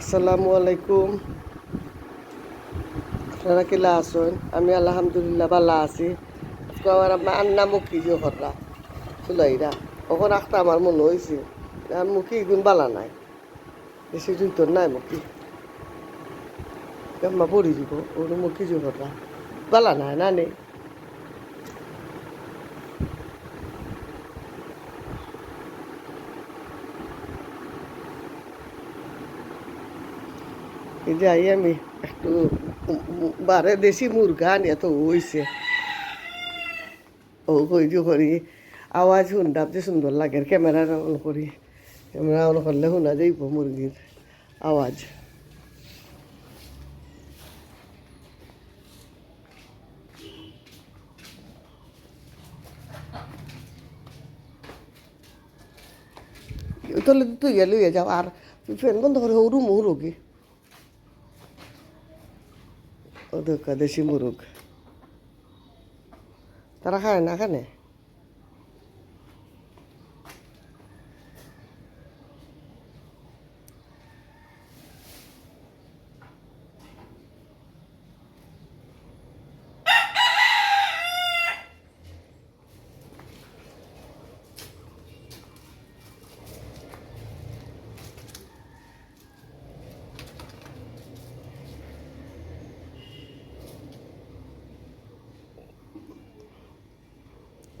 আসসালামু আলাইকুম। আপনারা কিলা আছেন? আমি আলহামদুলিল্লাহ ভালো আছি। আমার আম্মা আন্না মুখি যে হররা চুলাইরা, ওখন একটা আমার মনে হয়েছে আর মুখি গুণ বালা নাই। বেশি জুতো নাই মুখি। আম্মা পড়ি দিব, ওর মুখি যে হররা বালা নাই না নেই যাই আমি একটু বারে দেশি মুরগা নিয়ে তো হইছে। ও কই যে করি, আওয়াজ শুনতাম যে সুন্দর লাগে, ক্যামেরা অন করি। ক্যামেরা অন করলে শোনা যাইব মুরগির আওয়াজ। তাহলে তুই গেলে যাও, আর ফ্যান বন্ধ করে হরু মুরগি ওদের দেশি মুরগ। তারা খায় না খানে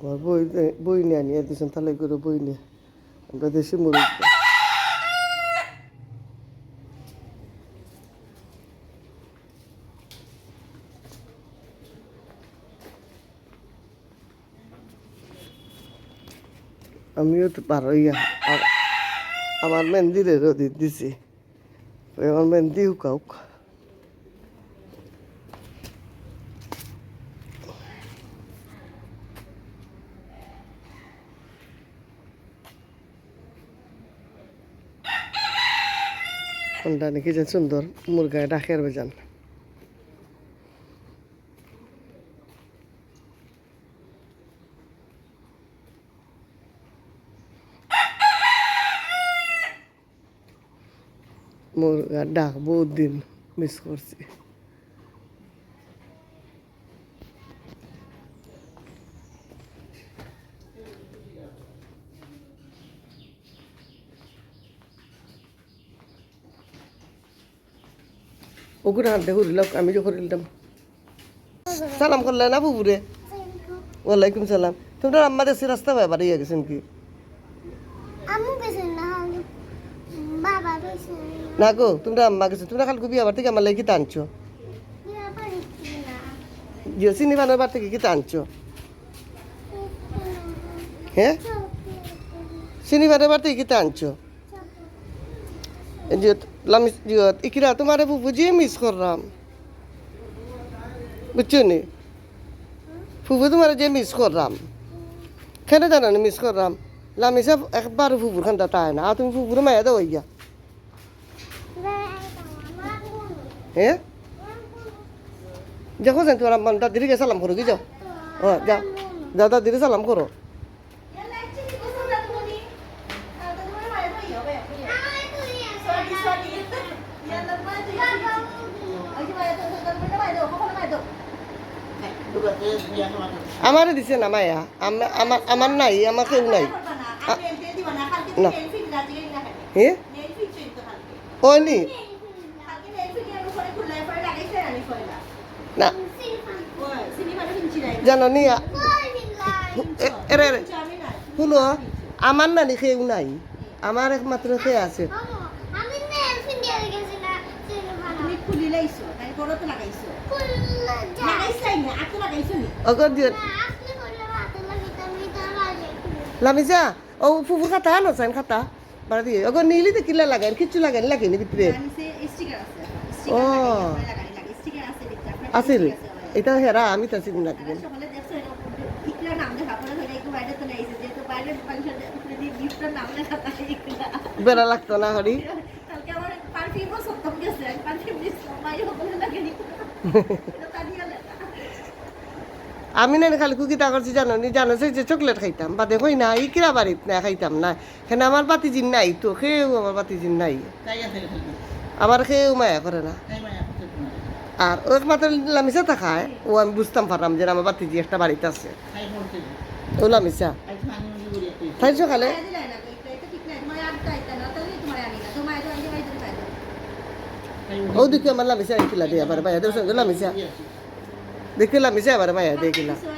আমার বই বই নিয়ে নিয়ে দিয়েছেন তাহলে করে বই নিয়ে আমরা দেশি মুরগ আমিও তো পারো ইয়া আমার মেহেন্দিরে রোদি দিছি আমার মেহেন্দি হুকাউক কোনটা নাকি যে সুন্দর? মুরগায় ডাকের বেজান মুরগার ডাক বহুত দিন মিস করছি। ওগুলো হাতে ঘুরিলাম আমি যে ঘুরিলাম সালাম করলে না বুবুরে? ওয়ালাইকুম সালাম। তোমরা আম্মা দেশে রাস্তা পাই বাড়ি গেছেন কি না গো তোমরা আম্মা গেছো। তোমরা কালকে বিয়ে বাড়ি থেকে আমার লাগে কি টানছো? বিয়া পারিছি যে চিনি বানোর বার থেকে কি টানছো? হ্যাঁ? চিনি বানোর বার থেকে কি টানছো? ইকিরা তোমারে বুবু যে মিস করলাম বুঝছ নি ফুফু তোমার যে মিস করলাম কেন জানো নি মিস করলাম লামিসা একবার ফুফুর খানটা তাই না আর তুমি ফুফুর মায়া দাও ইয়া হ্যাঁ দেখো যেন তোমার দাদিকে সালাম করো কি যাও ও যাও যাও দাদিরে সালাম করো আমারে দিছে না মায়া। আম- আমার আমার নাই আমার কেউ নাই। না। ওই নি না। জানো নি শুনো আমার নানি কেউ নাই। আমার একমাত্র খেয়ে আছে। খুলি লাইছো তাই লাগাইছো। তো লামিজা ও ফুফুর খাতা আনো খাতা বাড়া দিয়ে। অগর নীলি দেখিলে লাগাই কিচ্ছু লাগাই লাগে নি ভিতরে। ও। স্টিকার লাগাই লাগাই স্টিকার আছে দেখতে আপনার আছিল এটা হেরা আমি তো চিনি লাগবে বেড়া লাগতো না হরি। কালকে আমার পারফিউমও সত্তম গেছে পারফিউম দিস মাই হবলে লাগে নি এটা তানিয়া লেখা আমি না খালি কুকিতা করছি জানো নি? জানো সেই যে চকলেট খাইতাম। বাদে কই না ই কিরা বাড়িত না খাইতাম না। এখানে আমার বাতি জিন নাই তো খেয়েও আমার বাতি জিন নাই। আমার খেয়েও মায়া করে না। আর ও একমাত্র লামিসা থাকায় ও আমি বুঝতাম পারলাম যে আমার বাতিজি একটা বাড়িতে আছে। ও লামিসা তাই সকালে খাইয়া দিলাই না, এটা- এটা ঠিক নাই, তোমার আর চাইতা না, তাহলে তোমার আনি না। তোমার আগে আগে বাইরে খাইয়া দাও। তাই ও দেখি আমার লামিসা আইছিলা দিয়ে আবার মায়া দেওয়া লামিসা দেখি লামিসা আবার মায়া দিয়ে গেলা কিছু